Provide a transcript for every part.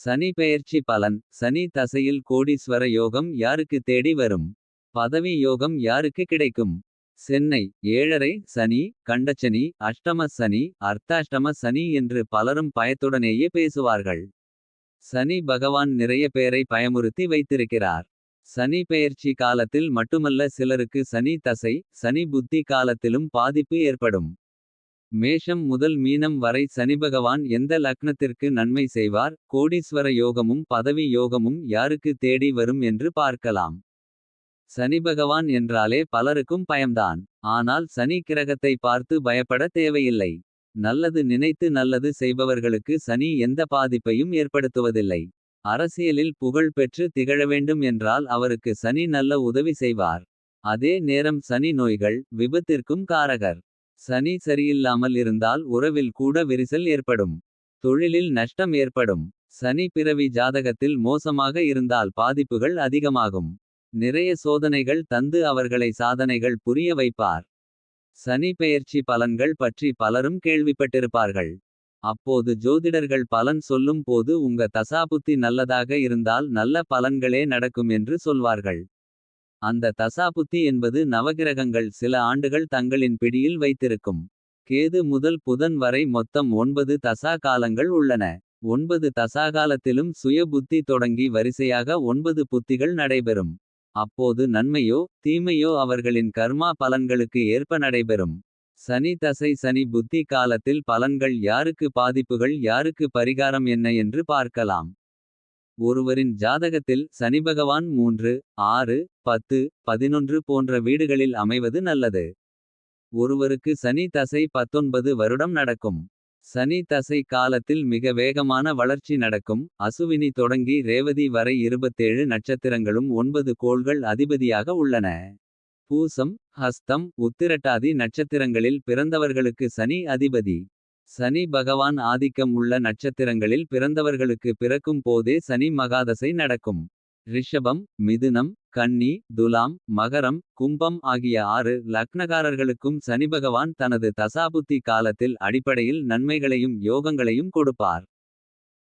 சனி பெயர்ச்சி பலன் சனி தசையில் கோடீஸ்வர யோகம் யாருக்கு தேடி வரும். பதவி யோகம் யாருக்கு கிடைக்கும். சென்னை ஏழரை சனி கண்டச்சனி அஷ்டம சனி அர்த்தாஷ்டம சனி என்று பலரும் பயத்துடனேயே பேசுவார்கள். சனி பகவான் நிறைய பேரை பயமுறுத்தி வைத்திருக்கிறார். சனி பெயர்ச்சி காலத்தில் மட்டுமல்ல சிலருக்கு சனி தசை சனி புத்தி காலத்திலும் பாதிப்பு ஏற்படும். மேஷம் முதல் மீனம் வரை சனிபகவான் எந்த லக்னத்திற்கு நன்மை செய்வார். கோடீஸ்வர யோகமும் பதவி யோகமும் யாருக்கு தேடி வரும் என்று பார்க்கலாம். சனிபகவான் என்றாலே பலருக்கும் பயம்தான். ஆனால் சனி கிரகத்தை பார்த்து பயப்பட தேவையில்லை. நல்லது நினைத்து நல்லது செய்பவர்களுக்கு சனி எந்த பாதிப்பையும் ஏற்படுத்துவதில்லை. அரசியலில் புகழ் பெற்று திகழ வேண்டும் என்றால் அவருக்கு சனி நல்ல உதவி செய்வார். அதே நேரம் சனி நோய்கள் விபத்திற்கும் காரகர். சனி சரியில்லாமல் இருந்தால் உறவில் கூட விரிசல் ஏற்படும். தொழிலில் நஷ்டம் ஏற்படும். சனி பிறவி ஜாதகத்தில் மோசமாக இருந்தால் பாதிப்புகள் அதிகமாகும். நிறைய சோதனைகள் தந்து அவர்களை சாதனைகள் புரிய வைப்பார். சனி பெயர்ச்சி பலன்கள் பற்றி பலரும் கேள்விப்பட்டிருப்பார்கள். அப்போது ஜோதிடர்கள் பலன் சொல்லும் போது உங்க தசாபுத்தி நல்லதாக இருந்தால் நல்ல பலன்களே நடக்கும் என்று சொல்வார்கள். அந்த தசாபுத்தி என்பது நவகிரகங்கள் சில ஆண்டுகள் தங்களின் பிடியில் வைத்திருக்கும். கேது முதல் புதன் வரை மொத்தம் ஒன்பது தசா காலங்கள் உள்ளன. ஒன்பது தசாகாலத்திலும் சுய புத்தி தொடங்கி வரிசையாக ஒன்பது புத்திகள் நடைபெறும். அப்போது நன்மையோ தீமையோ அவர்களின் கர்மா பலன்களுக்கு ஏற்ப நடைபெறும். சனி தசை சனி புத்தி காலத்தில் பலன்கள் யாருக்கு பாதிப்புகள் யாருக்கு பரிகாரம் என்ன என்று பார்க்கலாம். ஒருவரின் ஜாதகத்தில் சனிபகவான் மூன்று ஆறு பத்து பதினொன்று போன்ற வீடுகளில் அமைவது நல்லது. ஒருவருக்கு சனி தசை பத்தொன்பது வருடம் நடக்கும். சனி தசை காலத்தில் மிக வேகமான வளர்ச்சி நடக்கும். அசுவினி தொடங்கி ரேவதி வரை 27 நட்சத்திரங்களும் ஒன்பது கோள்கள் அதிபதியாக உள்ளன. பூசம் ஹஸ்தம் உத்திரட்டாதி நட்சத்திரங்களில் பிறந்தவர்களுக்கு சனி அதிபதி. சனி பகவான் ஆதிக்கம் உள்ள நட்சத்திரங்களில் பிறந்தவர்களுக்கு பிறக்கும் போதே சனி மகாதசை நடக்கும். ரிஷபம் மிதுனம் கன்னி துலாம் மகரம் கும்பம் ஆகிய ஆறு லக்னகாரர்களுக்கும் சனிபகவான் தனது தசாபுத்தி காலத்தில் அடிப்படையில் நன்மைகளையும் யோகங்களையும் கொடுப்பார்.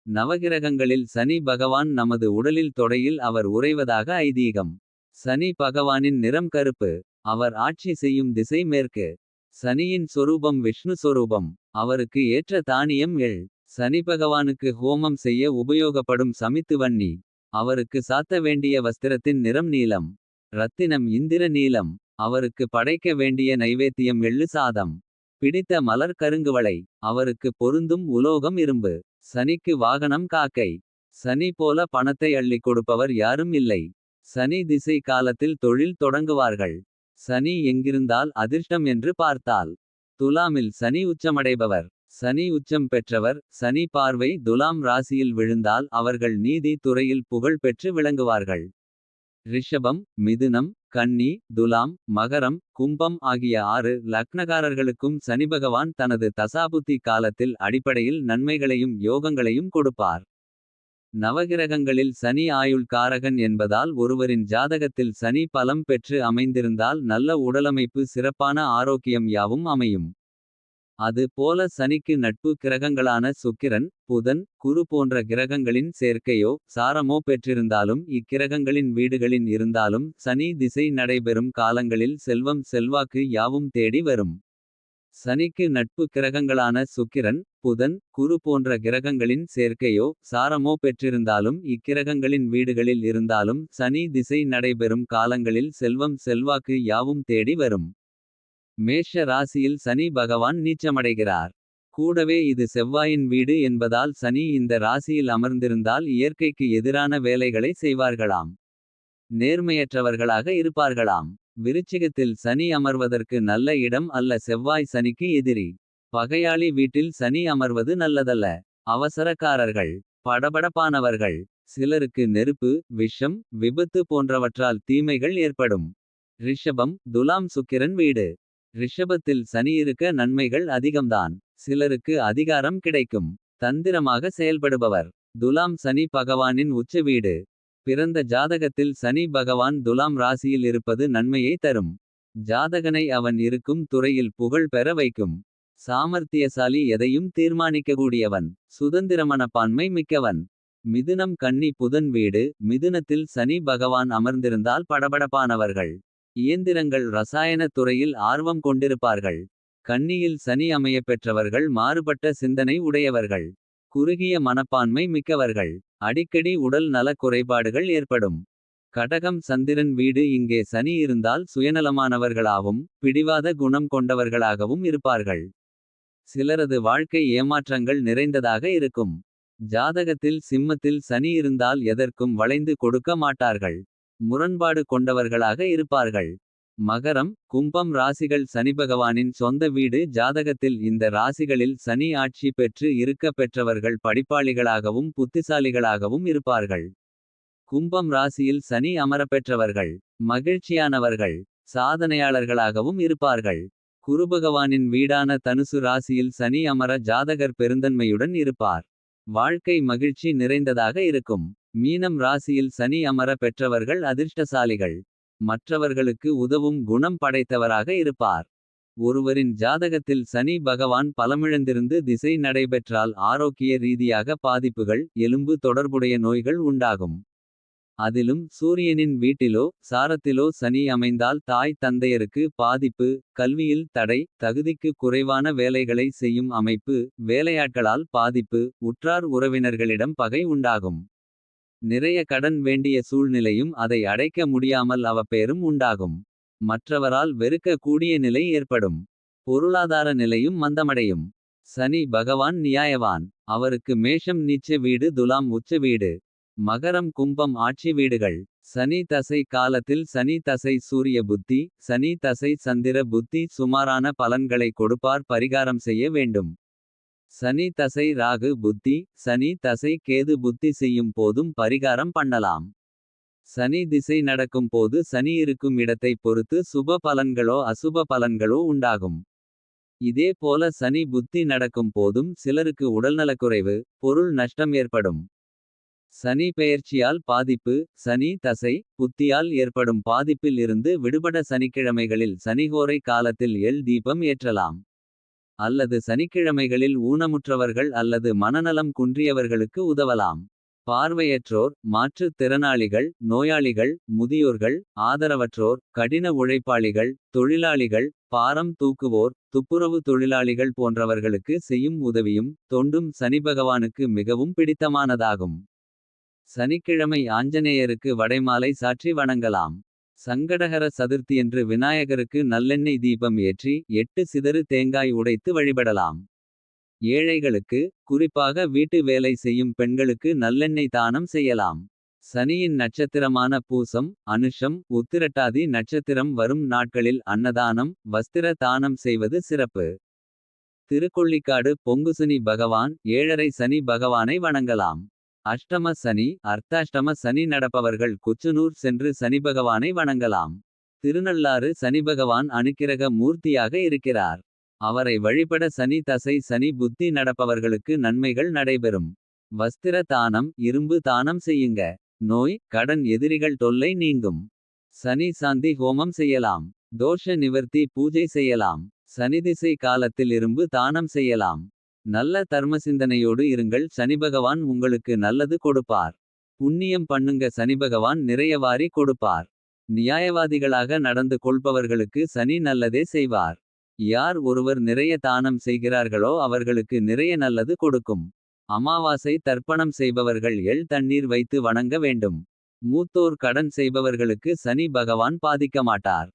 நவகிரகங்களில் சனி பகவான் நமது உடலில் தொடையில் அவர் உறைவதாக ஐதீகம். சனி பகவானின் நிறம் கருப்பு. அவர் ஆட்சி செய்யும் திசை மேற்கு. சனியின் சொரூபம் விஷ்ணு சொரூபம். அவருக்கு ஏற்ற தானியம் எள். சனி பகவானுக்கு ஹோமம் செய்ய உபயோகப்படும் சமித்து வன்னி. அவருக்கு சாத்த வேண்டிய வஸ்திரத்தின் நிறம் நீலம். ரத்தினம் இந்திர நீலம். அவருக்கு படைக்க வேண்டிய நைவேத்தியம் எள்ளு சாதம். பிடித்த மலர் கருங்குவளை. அவருக்கு பொருந்தும் உலோகம் இரும்பு. சனிக்கு வாகனம் காக்கை. சனி போல பணத்தை அள்ளிக் கொடுப்பவர் யாரும் இல்லை. சனி திசை காலத்தில் தொழில் தொடங்குவார்கள். சனி எங்கிருந்தால் அதிர்ஷ்டம் என்று பார்த்தால். துலாமில் சனி உச்சமடைபவர். சனி உச்சம் பெற்றவர் சனி பார்வை துலாம் ராசியில் விழுந்தால் அவர்கள் நீதி துறையில் புகழ் பெற்று விளங்குவார்கள். ரிஷபம் மிதுனம் கன்னி துலாம் மகரம் கும்பம் ஆகிய ஆறு லக்னகாரர்களுக்கும் சனிபகவான் தனது தசாபுத்தி காலத்தில் அடிப்படையில் நன்மைகளையும் யோகங்களையும் கொடுப்பார். நவகிரகங்களில் சனி ஆயுள் காரகன் என்பதால் ஒருவரின் ஜாதகத்தில் சனி பலம் பெற்று அமைந்திருந்தால் நல்ல உடலமைப்பு சிறப்பான ஆரோக்கியம் யாவும் அமையும். அது போல சனிக்கு நட்பு கிரகங்களான சுக்கிரன் புதன் குரு போன்ற கிரகங்களின் சேர்க்கையோ சாரமோ பெற்றிருந்தாலும் இக்கிரகங்களின் வீடுகளின் இருந்தாலும் சனி திசை நடைபெறும் காலங்களில் செல்வம் செல்வாக்கு யாவும் தேடி வரும். சனிக்கு நட்பு கிரகங்களான சுக்கிரன் புதன் குரு போன்ற கிரகங்களின் சேர்க்கையோ சாரமோ பெற்றிருந்தாலும் இக்கிரகங்களின் வீடுகளில் இருந்தாலும் சனி திசை நடைபெறும் காலங்களில் செல்வம் செல்வாக்கு யாவும் தேடி வரும். மேஷ ராசியில் சனி பகவான் நீச்சமடைகிறார். கூடவே இது செவ்வாயின் வீடு என்பதால் சனி இந்த ராசியில் அமர்ந்திருந்தால் இயற்கைக்கு எதிரான வேலைகளை செய்வார்களாம். நேர்மையற்றவர்களாக இருப்பார்களாம். விருச்சிகத்தில் சனி அமர்வதற்கு நல்ல இடம் அல்ல செவ்வாய் சனிக்கு எதிரி. பகையாளி வீட்டில் சனி அமர்வது நல்லதல்ல. அவசரக்காரர்கள் படபடப்பானவர்கள். சிலருக்கு நெருப்பு விஷம் விபத்து போன்றவற்றால் தீமைகள் ஏற்படும். ரிஷபம் துலாம் சுக்கிரன் வீடு. ரிஷபத்தில் சனியிருக்க நன்மைகள் அதிகம்தான். சிலருக்கு அதிகாரம் கிடைக்கும். தந்திரமாக செயல்படுபவர். துலாம் சனி பகவானின் உச்ச வீடு. பிறந்த ஜாதகத்தில் சனி பகவான் துலாம் ராசியில் இருப்பது நன்மையை தரும். ஜாதகனை அவன் இருக்கும் துறையில் புகழ் பெற வைக்கும். சாமர்த்தியசாலி எதையும் தீர்மானிக்கக்கூடியவன். சுதந்திர மனப்பான்மை மிக்கவன். மிதுனம் கன்னி புதன் வீடு மிதுனத்தில் சனி பகவான் அமர்ந்திருந்தால் படபடப்பானவர்கள். இயந்திரங்கள் ரசாயனத் துறையில் ஆர்வம் கொண்டிருப்பார்கள். கன்னியில் சனி அமைய பெற்றவர்கள் மாறுபட்ட சிந்தனை உடையவர்கள். குறுகிய மனப்பான்மை மிக்கவர்கள். அடிக்கடி உடல் நலக் குறைபாடுகள் ஏற்படும். கடகம் சந்திரன் வீடு இங்கே சனி இருந்தால் சுயநலமானவர்களாவும். பிடிவாத குணம் கொண்டவர்களாகவும் இருப்பார்கள். சிலரது வாழ்க்கை ஏமாற்றங்கள் நிறைந்ததாக இருக்கும். ஜாதகத்தில் சிம்மத்தில் சனி இருந்தால் எதற்கும் வளைந்து கொடுக்க மாட்டார்கள். முரண்பாடு கொண்டவர்களாக இருப்பார்கள். மகரம் கும்பம் ராசிகள் சனிபகவானின் சொந்த வீடு ஜாதகத்தில் இந்த ராசிகளில் சனி ஆட்சி பெற்று இருக்க பெற்றவர்கள் படிப்பாளிகளாகவும் புத்திசாலிகளாகவும் இருப்பார்கள். கும்பம் ராசியில் சனி அமரப்பெற்றவர்கள். மகிழ்ச்சியானவர்கள் சாதனையாளர்களாகவும் இருப்பார்கள். குருபகவானின் வீடான தனுசு ராசியில் சனி அமர ஜாதகர் பெருந்தன்மையுடன் இருப்பார். வாழ்க்கை மகிழ்ச்சி நிறைந்ததாக இருக்கும். மீனம் ராசியில் சனி அமர பெற்றவர்கள் அதிர்ஷ்டசாலிகள். மற்றவர்களுக்கு உதவும் குணம் படைத்தவராக இருப்பார். ஒருவரின் ஜாதகத்தில் சனி பகவான் பலமிழந்திருந்து திசை நடைபெற்றால் ஆரோக்கிய ரீதியாக பாதிப்புகள். எலும்பு தொடர்புடைய நோய்கள் உண்டாகும். அதிலும் சூரியனின் வீட்டிலோ சாரத்திலோ சனி அமைந்தால் தாய் தந்தையருக்கு பாதிப்பு. கல்வியில் தடை தகுதிக்கு குறைவான வேலைகளை செய்யும் அமைப்பு. வேலையாட்களால் பாதிப்பு உற்றார் உறவினர்களிடம் பகை உண்டாகும். நிறைய கடன் வேண்டிய சூழ்நிலையும் அதை அடைக்க முடியாமல் அவப்பேரும் உண்டாகும். மற்றவரால் வெறுக்க கூடிய நிலை ஏற்படும். பொருளாதார நிலையும் மந்தமடையும். சனி பகவான் நியாயவான் அவருக்கு மேஷம் நீச்ச வீடு துலாம் உச்ச வீடு. மகரம் கும்பம் ஆட்சி வீடுகள் சனி தசை காலத்தில் சனி தசை சூரிய புத்தி. சனி தசை சந்திர புத்தி சுமாரான பலன்களை கொடுப்பார் பரிகாரம் செய்ய வேண்டும். சனி தசை ராகு புத்தி சனி தசை கேது புத்தி செய்யும் போதும் பரிகாரம் பண்ணலாம். சனி திசை நடக்கும் போது சனி இருக்கும் இடத்தைப் பொறுத்து சுப பலன்களோ அசுப பலன்களோ உண்டாகும். இதே போல சனி புத்தி நடக்கும் போதும் சிலருக்கு உடல்நலக்குறைவு. பொருள் நஷ்டம் ஏற்படும். சனி பெயர்ச்சியால் பாதிப்பு சனி தசை புத்தியால் ஏற்படும் பாதிப்பில் இருந்து விடுபட சனிக்கிழமைகளில் சனிகோரை காலத்தில் எல் தீபம் ஏற்றலாம். அல்லது சனிக்கிழமைகளில் ஊனமுற்றவர்கள் அல்லது மனநலம் குன்றியவர்களுக்கு உதவலாம். பார்வையற்றோர் மாற்றுத் திறனாளிகள் நோயாளிகள் முதியோர்கள். ஆதரவற்றோர் கடின உழைப்பாளிகள் தொழிலாளிகள். பாரம் தூக்குவோர் துப்புரவு தொழிலாளிகள் போன்றவர்களுக்கு செய்யும் உதவியும். தொண்டும் சனிபகவானுக்கு மிகவும் பிடித்தமானதாகும். சனிக்கிழமை ஆஞ்சநேயருக்கு வடைமாலை சாற்றி வணங்கலாம். சங்கடகர சதுர்த்தியன்று விநாயகருக்கு நல்லெண்ணெய் தீபம் ஏற்றி. எட்டு சிதறு தேங்காய் உடைத்து வழிபடலாம். ஏழைகளுக்கு குறிப்பாக வீட்டு வேலை செய்யும் பெண்களுக்கு நல்லெண்ணெய் தானம் செய்யலாம். சனியின் நட்சத்திரமான பூசம் அனுஷம் உத்திரட்டாதி நட்சத்திரம் வரும் நாட்களில் அன்னதானம். வஸ்திர தானம் செய்வது சிறப்பு. திருக்கொள்ளிக்காடு பொங்குசனி பகவான் ஏழரை சனி பகவானை வணங்கலாம். அஷ்டம சனி அர்த்தாஷ்டம சனி நடப்பவர்கள் குச்சனூர் சென்று சனிபகவானை வணங்கலாம். திருநள்ளாறு சனிபகவான் அனுக்கிரக மூர்த்தியாக இருக்கிறார். அவரை வழிபட சனி தசை சனி புத்தி நடப்பவர்களுக்கு நன்மைகள் நடைபெறும். வஸ்திர தானம் இரும்பு தானம் செய்யுங்க. நோய் கடன் எதிரிகள் தொல்லை நீங்கும். சனி சாந்தி ஹோமம் செய்யலாம். தோஷ நிவர்த்தி பூஜை செய்யலாம். சனிதிசை காலத்தில் இரும்பு தானம் செய்யலாம். நல்ல தர்ம சிந்தனையோடு இருங்கள் சனிபகவான் உங்களுக்கு நல்லது கொடுப்பார். புண்ணியம் பண்ணுங்க சனிபகவான் நிறைய வாரி கொடுப்பார். நியாயவாதிகளாக நடந்து கொள்பவர்களுக்கு சனி நல்லதே செய்வார். யார் ஒருவர் நிறைய தானம் செய்கிறார்களோ அவர்களுக்கு நிறைய நல்லது கொடுக்கும். அமாவாசை தர்ப்பணம் செய்பவர்கள் எள் தண்ணீர் வைத்து வணங்க வேண்டும். மூத்தோர் கடன் செய்பவர்களுக்கு சனி பகவான் பாதிக்க மாட்டார்.